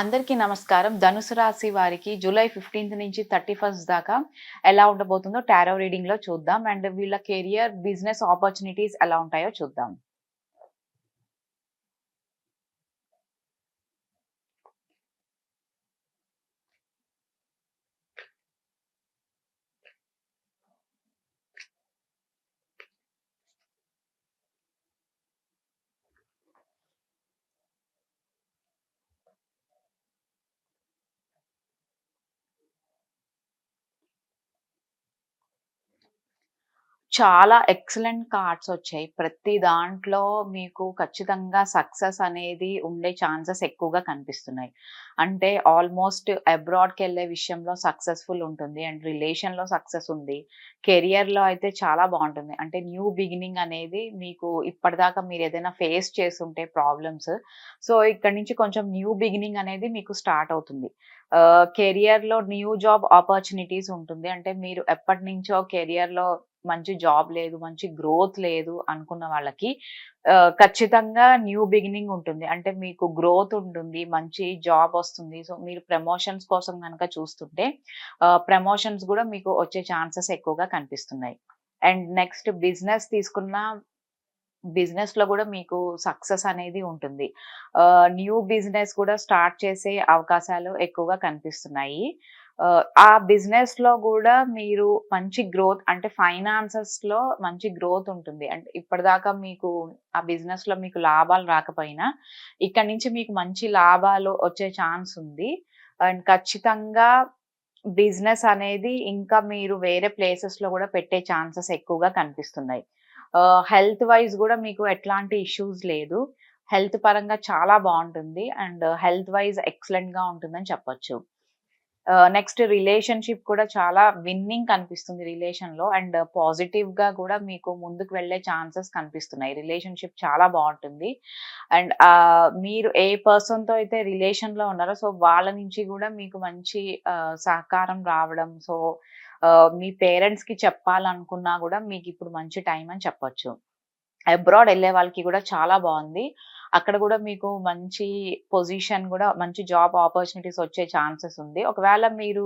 అందరికీ నమస్కారం. ధనుసు రాశి వారికి జూలై ఫిఫ్టీన్త్ నుంచి థర్టీ ఫస్ట్ దాకా ఎలా ఉండబోతుందో టారో రీడింగ్లో చూద్దాం. అండ్ వీళ్ళ కెరియర్ బిజినెస్ ఆపర్చునిటీస్ ఎలా ఉంటాయో చూద్దాం. చాలా ఎక్సలెంట్ కార్డ్స్ వచ్చాయి. ప్రతి దాంట్లో మీకు ఖచ్చితంగా సక్సెస్ అనేది ఉండే ఛాన్సెస్ ఎక్కువగా కనిపిస్తున్నాయి. అంటే ఆల్మోస్ట్ అబ్రాడ్కి వెళ్ళే విషయంలో సక్సెస్ఫుల్ ఉంటుంది. అండ్ రిలేషన్లో సక్సెస్ ఉంది. కెరియర్లో అయితే చాలా బాగుంటుంది. అంటే న్యూ బిగినింగ్ అనేది మీకు ఇప్పటిదాకా మీరు ఏదైనా ఫేస్ చేస్తుంటే ప్రాబ్లమ్స్. సో ఇక్కడ నుంచి కొంచెం న్యూ బిగినింగ్ అనేది మీకు స్టార్ట్ అవుతుంది. కెరియర్లో న్యూ జాబ్ ఆపర్చునిటీస్ ఉంటుంది. అంటే మీరు ఎప్పటి నుంచో కెరియర్లో మంచి జాబ్ లేదు మంచి గ్రోత్ లేదు అనుకున్న వాళ్ళకి ఖచ్చితంగా న్యూ బిగినింగ్ ఉంటుంది. అంటే మీకు గ్రోత్ ఉంటుంది మంచి జాబ్ వస్తుంది. సో మీరు ప్రమోషన్స్ కోసం కనుక చూస్తుంటే ప్రమోషన్స్ కూడా మీకు వచ్చే ఛాన్సెస్ ఎక్కువగా కనిపిస్తున్నాయి. అండ్ నెక్స్ట్ బిజినెస్ తీసుకున్న బిజినెస్లో కూడా మీకు సక్సెస్ అనేది ఉంటుంది. న్యూ బిజినెస్ కూడా స్టార్ట్ చేసే అవకాశాలు ఎక్కువగా కనిపిస్తున్నాయి. ఆ బిజినెస్లో కూడా మీరు మంచి గ్రోత్ అంటే ఫైనాన్సెస్లో మంచి గ్రోత్ ఉంటుంది. అంటే ఇప్పటిదాకా మీకు ఆ బిజినెస్లో మీకు లాభాలు రాకపోయినా ఇక్కడ నుంచి మీకు మంచి లాభాలు వచ్చే ఛాన్స్ ఉంది. అండ్ ఖచ్చితంగా బిజినెస్ అనేది ఇంకా మీరు వేరే ప్లేసెస్లో కూడా పెట్టే ఛాన్సెస్ ఎక్కువగా కనిపిస్తున్నాయి. హెల్త్ వైజ్ కూడా మీకు ఎట్లాంటి ఇష్యూస్ లేదు. హెల్త్ పరంగా చాలా బాగుంటుంది. అండ్ హెల్త్ వైజ్ ఎక్సలెంట్గా ఉంటుందని చెప్పొచ్చు. నెక్స్ట్ రిలేషన్షిప్ కూడా చాలా విన్నింగ్ కనిపిస్తుంది రిలేషన్లో. అండ్ పాజిటివ్గా కూడా మీకు ముందుకు వెళ్ళే ఛాన్సెస్ కనిపిస్తున్నాయి. రిలేషన్షిప్ చాలా బాగుంటుంది. అండ్ మీరు ఏ పర్సన్తో అయితే రిలేషన్లో ఉన్నారో సో వాళ్ళ నుంచి కూడా మీకు మంచి సహకారం రావడం. సో మీ పేరెంట్స్కి చెప్పాలనుకున్నా కూడా మీకు ఇప్పుడు మంచి టైం అని చెప్పొచ్చు. అబ్రాడ్ వెళ్ళే వాళ్ళకి కూడా చాలా బాగుంది. అక్కడ కూడా మీకు మంచి పొజిషన్ కూడా మంచి జాబ్ ఆపర్చునిటీస్ వచ్చే ఛాన్సెస్ ఉంది. ఒకవేళ మీరు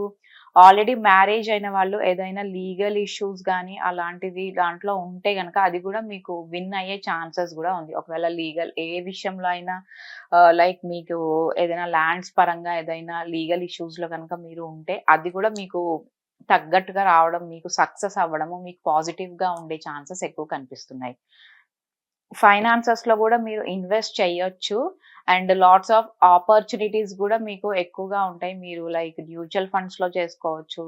ఆల్రెడీ మ్యారేజ్ అయిన వాళ్ళు ఏదైనా లీగల్ ఇష్యూస్ కానీ అలాంటిది దాంట్లో ఉంటే కనుక అది కూడా మీకు విన్ అయ్యే ఛాన్సెస్ కూడా ఉంది. ఒకవేళ లీగల్ ఏ విషయంలో అయినా లైక్ మీకు ఏదైనా ల్యాండ్స్ పరంగా ఏదైనా లీగల్ ఇష్యూస్లో కనుక మీరు ఉంటే అది కూడా మీకు తగ్గట్టుగా రావడం మీకు సక్సెస్ అవ్వడము మీకు పాజిటివ్గా ఉండే ఛాన్సెస్ ఎక్కువ కనిపిస్తున్నాయి. ఫైనాన్సెస్లో కూడా మీరు ఇన్వెస్ట్ చేయొచ్చు. అండ్ లాట్స్ ఆఫ్ ఆపర్చునిటీస్ కూడా మీకు ఎక్కువగా ఉంటాయి. మీరు లైక్ మ్యూచువల్ ఫండ్స్లో చేసుకోవచ్చు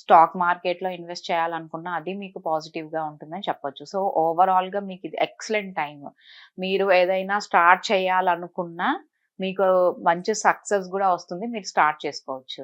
స్టాక్ మార్కెట్లో ఇన్వెస్ట్ చేయాలనుకున్నా అది మీకు పాజిటివ్గా ఉంటుందని చెప్పొచ్చు. సో ఓవరాల్గా మీకు ఇది ఎక్సలెంట్ టైం మీరు ఏదైనా స్టార్ట్ చేయాలనుకున్నా మీకు మంచి సక్సెస్ కూడా వస్తుంది. మీరు స్టార్ట్ చేసుకోవచ్చు.